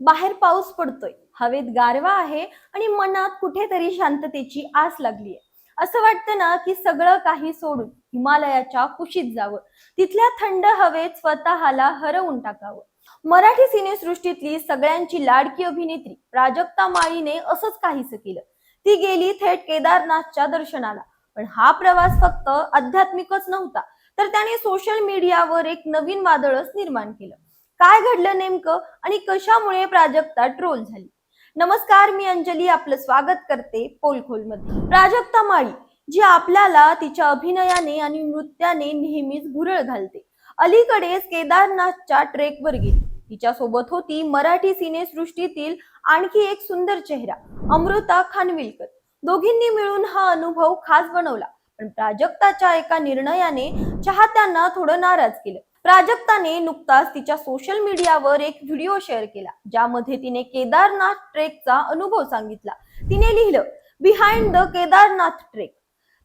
बाहेर पाऊस पडतोय. हवेत गारवा आहे आणि मनात कुठेतरी शांततेची आस लागली आहे असं वाटतं ना की सगळं काही सोडून हिमालयाच्या कुशीत जावं. तिथल्या थंड हवेत स्वतःला हरवून टाकावं. मराठी सिनेसृष्टीतली सगळ्यांची लाडकी अभिनेत्री प्राजक्ता माळीने असंच काहीसं केलं. ती गेली थेट केदारनाथच्या दर्शनाला. पण हा प्रवास फक्त आध्यात्मिकच नव्हता तर त्याने सोशल मीडियावर एक नवीन वादळच निर्माण केलं. काय घडलं नेमकं आणि कशामुळे प्राजक्ता ट्रोल झाली? नमस्कार मी अंजली आपलं स्वागत करते पोलखोलमध्ये. प्राजक्ता माळी जी आपल्याला तिच्या अभिनयाने आणि नृत्याने नेहमीच भुरळ घालते. अलीकडेच केदारनाथच्या ट्रेकवर गेली. तिच्या सोबत होती मराठी सिनेसृष्टीतील आणखी एक सुंदर चेहरा अमृता खानविलकर. दोघींनी मिळून हा अनुभव खास बनवला पण प्राजक्ताच्या एका निर्णयाने चाहत्यांना थोडं नाराज केलं. प्राजक्ताने नुकताच तिच्या सोशल मीडियावर एक व्हिडिओ शेअर केला ज्यामध्ये तिने केदारनाथ ट्रेकचा अनुभव सांगितला. तिने लिहिलं बिहाइंड द केदारनाथ ट्रेक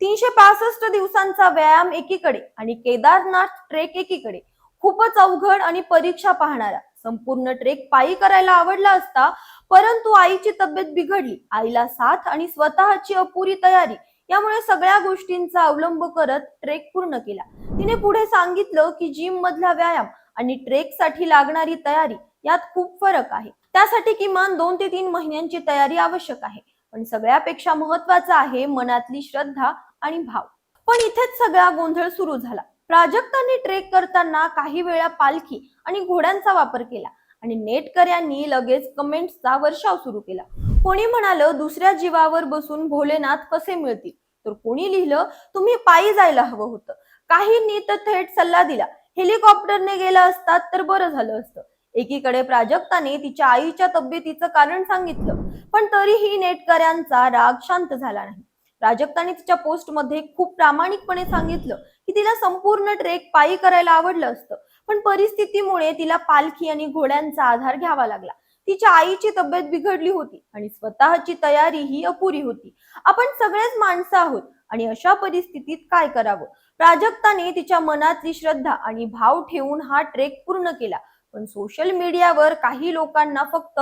तीनशे पासष्ट दिवसांचा व्यायाम एकीकडे आणि केदारनाथ ट्रेक एकीकडे. खूपच अवघड आणि परीक्षा पाहणारा. संपूर्ण ट्रेक पायी करायला आवडला असता परंतु आईची तब्येत बिघडली. आईला साथ आणि स्वतःची अपुरी तयारी यामुळे सगळ्या गोष्टींचा अवलंब करत ट्रेक पूर्ण केला. तिने पुढे सांगितलं की जिम मधला व्यायाम आणि ट्रेकसाठी लागणारी तयारी यात खूप फरक आहे. त्यासाठी किमान दोन ते तीन महिन्यांची तयारी आवश्यक आहे. पण सगळ्यापेक्षा महत्वाचं आहे मनातली श्रद्धा आणि भाव. पण इथेच सगळा गोंधळ सुरू झाला. प्राजक्तांनी ट्रेक करताना काही वेळा पालखी आणि घोड्यांचा वापर केला. आणि नेटकऱ्यांनी लगेच कमेंट्सचा वर्षाव सुरू केला. कोणी म्हणालं दुसऱ्या जीवावर बसून भोलेनाथ कसे मिळतील? तर कोणी लिहिलं तुम्ही पायी जायला हवं होतं. काहींनी तर थेट सल्ला दिला. हेलिकॉप्टरने गेला असतात तर बरं झालं असतं. एकीकडे प्राजक्ताने तिच्या आईच्या तब्येतीचं कारण सांगितलं पण तरीही नेटकऱ्यांचा राग शांत झाला नाही. प्राजक्ताने तिच्या पोस्टमध्ये खूप प्रामाणिकपणे सांगितलं की तिला संपूर्ण ट्रेक पायी करायला आवडलं असतं. पण परिस्थितीमुळे तिला पालखी आणि घोड्यांचा आधार घ्यावा लागला. तिच्या आईची तब्येत बिघडली होती आणि स्वतःची तयारी ही अपुरी होती. आपण सगळेच माणसं आहोत आणि अशा परिस्थितीत काय करावं? प्राजक्ताने तिच्या मनातली श्रद्धा आणि भाव ठेवून हा ट्रेक पूर्ण केला. पण सोशल मीडियावर काही लोकांना फक्त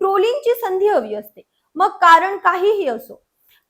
ट्रोलिंगची संधी हवी असते. मग कारण काहीही असो.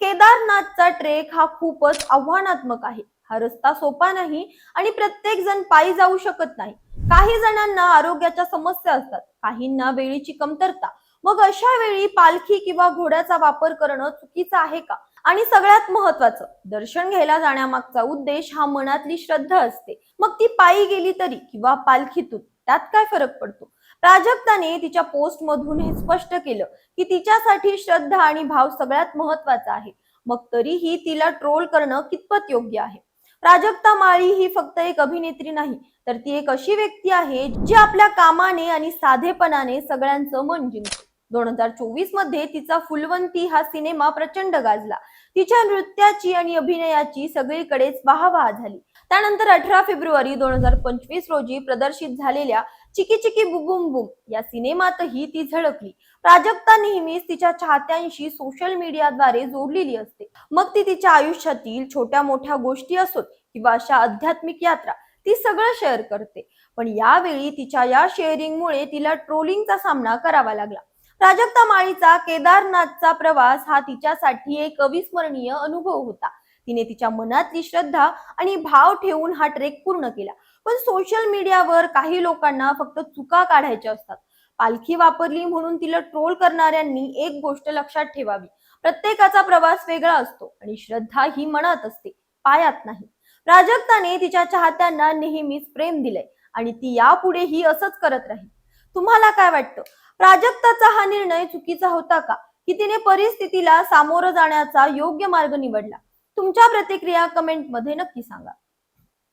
केदारनाथचा ट्रेक हा खूपच आव्हानात्मक आहे. हा रस्ता सोपा नाही आणि प्रत्येक जण पायी जाऊ शकत नाही. काही जणांना आरोग्याच्या समस्या असतात काहींना वेळीची कमतरता. मग अशा वेळी पालखी किंवा घोड्याचा वापर करणं चुकीचं आहे का? आणि सगळ्यात महत्वाचं दर्शन घ्यायला जाण्यामागचा उद्देश हा मनातली श्रद्धा असते. मग ती पायी गेली तरी किंवा पालखीतून त्यात काय फरक पडतो? प्राजक्ताने तिच्या पोस्ट मधून हे स्पष्ट केलं की तिच्यासाठी श्रद्धा आणि भाव सगळ्यात महत्त्वाचा आहे. मग तरीही तिला ट्रोल करणं कितपत योग्य आहे? प्राजक्ता माळी ही फक्त एक अभिनेत्री नाही तर ती एक अशी व्यक्ती आहे जी आपल्या कामाने आणि साधेपणाने सगळ्यांचं मन जिंकते. दोन हजार चोवीसमध्ये तिचा फुलवंती हा सिनेमा प्रचंड गाजला. तिच्या नृत्याची आणि अभिनयाची सगळीकडेच वाहवाह झाली. त्यानंतर अठरा फेब्रुवारी दोन हजार पंचवीस रोजी प्रदर्शित झालेल्या चिकी चिकी बुगुम बुम या सिनेमातही ती झळकली. प्राजक्ता नेहमीच तिच्या चाहत्यांशी सोशल मीडियाद्वारे जोडलेली असते. मग ती तिच्या आयुष्यातील छोट्या मोठ्या गोष्टी असोत किंवा अशा आध्यात्मिक यात्रा ती सगळं शेअर करते. पण यावेळी तिच्या या शेअरिंगमुळे तिला ट्रोलिंगचा सामना करावा लागला. प्राजक्ता माळीचा केदारनाथचा प्रवास हा तिच्यासाठी एक अविस्मरणीय अनुभव होता. तिने तिच्या मनातली श्रद्धा आणि भाव ठेवून हा ट्रेक पूर्ण केला. पण सोशल मीडियावर काही लोकांना फक्त चुका काढायच्या असतात. पालखी वापरली म्हणून तिला ट्रोल करणाऱ्यांनी एक गोष्ट लक्षात ठेवावी. प्रत्येकाचा प्रवास वेगळा असतो आणि श्रद्धा ही मनात असते पायात नाही. प्राजक्ताने तिच्या चाहत्यांना नेहमीच प्रेम दिलंय आणि ती यापुढेही असंच करत राहील. तुम्हाला काय वाटतं? प्राजक्ताचा हा निर्णय चुकीचा होता का? की तिने परिस्थितीला सामोरं जाण्याचा योग्य मार्ग निवडला? तुमच्या प्रतिक्रिया कमेंटमध्ये नक्की सांगा.